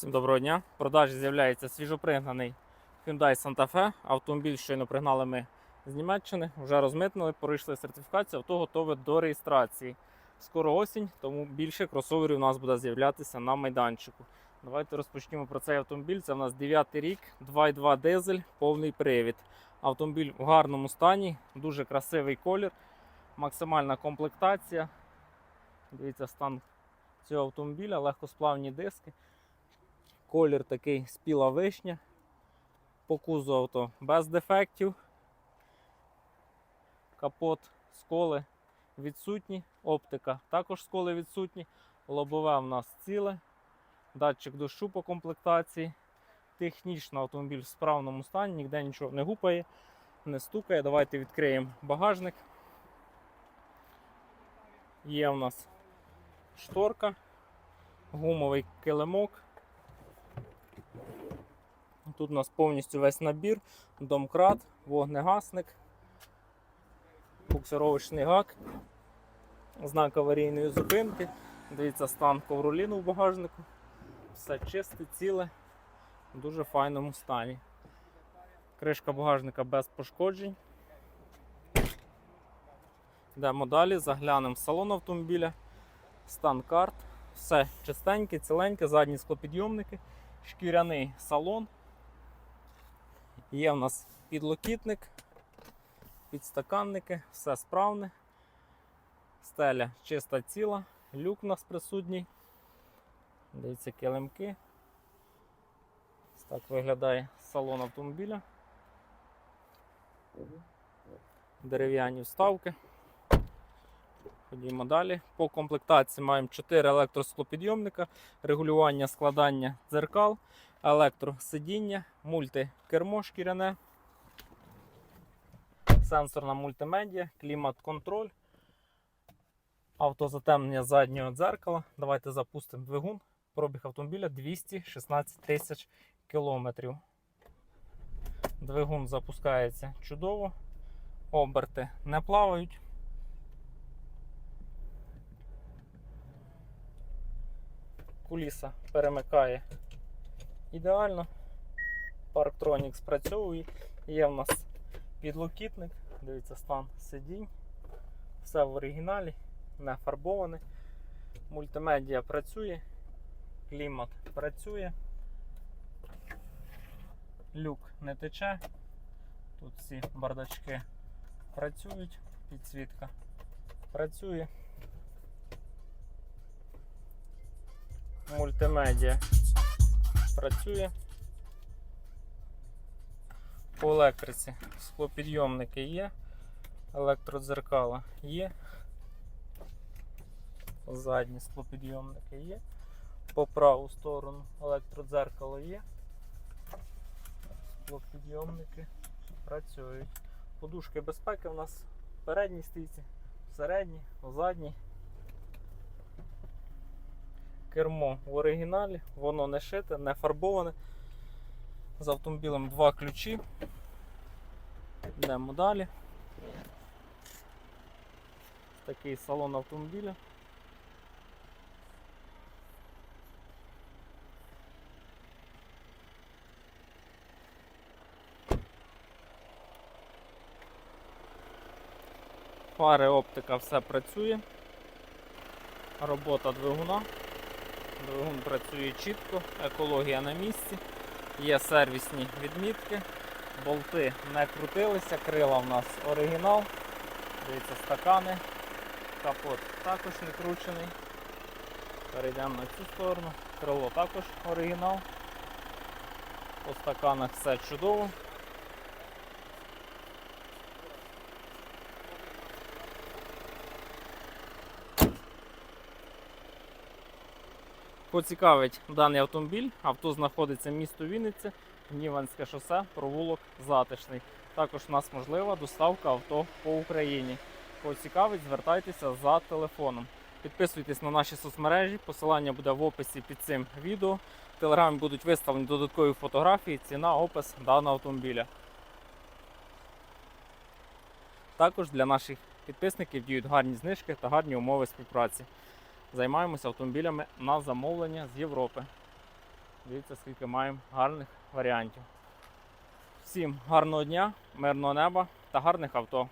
Всім доброго дня. В продажі з'являється свіжопригнаний Hyundai Santa Fe. Автомобіль щойно пригнали ми з Німеччини, вже розмитнили, пройшли сертифікацію, авто готове до реєстрації. Скоро осінь, тому більше кросоверів у нас буде з'являтися на майданчику. Давайте розпочнемо про цей автомобіль. Це в нас 9 рік, 2.2 дизель, повний привід. Автомобіль в гарному стані, дуже красивий колір, максимальна комплектація. Дивіться стан цього автомобіля, легкосплавні диски. Колір такий спіла вишня. По кузу авто без дефектів. Капот, сколи відсутні, оптика також сколи відсутні. Лобове в нас ціле. Датчик дощу по комплектації. Технічно автомобіль в справному стані, ніде нічого не гупає, не стукає. Давайте відкриємо багажник. Є в нас шторка, гумовий килимок. Тут у нас повністю весь набір, домкрат, вогнегасник, буксировочний гак, знак аварійної зупинки. Дивіться стан ковроліну в багажнику. Все чисте, ціле, в дуже файному стані. Кришка багажника без пошкоджень. Йдемо далі, заглянемо в салон автомобіля, стан карт, все чистеньке, ціленьке, задні склопідйомники, шкіряний салон. Є в нас підлокітник, підстаканники, все справне. Стеля чиста ціла, люк у нас присутній. Дивіться, килимки. Ось так виглядає салон автомобіля. Дерев'яні вставки. Ходімо далі. По комплектації маємо 4 електросклопідйомника, регулювання складання дзеркал, електросидіння, мультикермо шкіряне, сенсорна мультимедіа, клімат-контроль, автозатемнення заднього дзеркала. Давайте запустимо двигун. Пробіг автомобіля 216 тисяч кілометрів. Двигун запускається чудово, оберти не плавають. Куліса перемикає ідеально. Parktronix спрацьовує. Є в нас підлокітник, дивіться стан сидінь. Все в оригіналі, не фарбоване. Мультимедіа працює, клімат працює. Люк не тече. Тут всі бардачки працюють, підсвітка працює. Мультимедіа працює. По електриці склопідйомники є, електродзеркала є. Задні склопідйомники є. По праву сторону електродзеркало є. Склопідйомники працюють. Подушки безпеки у нас в передній стійці, в середній, у задній. Кермо в оригіналі, воно не шите, не фарбоване. З автомобілем два ключі. Йдемо далі. Такий салон автомобіля. Фари, оптика, все працює. Робота двигуна. Двигун працює чітко, екологія на місці, є сервісні відмітки, болти не крутилися, крила в нас оригінал. Дивіться, стакани, капот також не кручений. Перейдемо на цю сторону. Крило також оригінал. По стаканах все чудово. Поцікавить даний автомобіль. Авто знаходиться місто Вінниця, Ніванське шосе, провулок Затишний. Також у нас можлива доставка авто по Україні. Поцікавить, звертайтеся за телефоном. Підписуйтесь на наші соцмережі, посилання буде в описі під цим відео. В телеграмі будуть виставлені додаткові фотографії, ціна, опис даного автомобіля. Також для наших підписників діють гарні знижки та гарні умови співпраці. Займаємося автомобілями на замовлення з Європи. Дивіться, скільки маємо гарних варіантів. Всім гарного дня, мирного неба та гарних авто.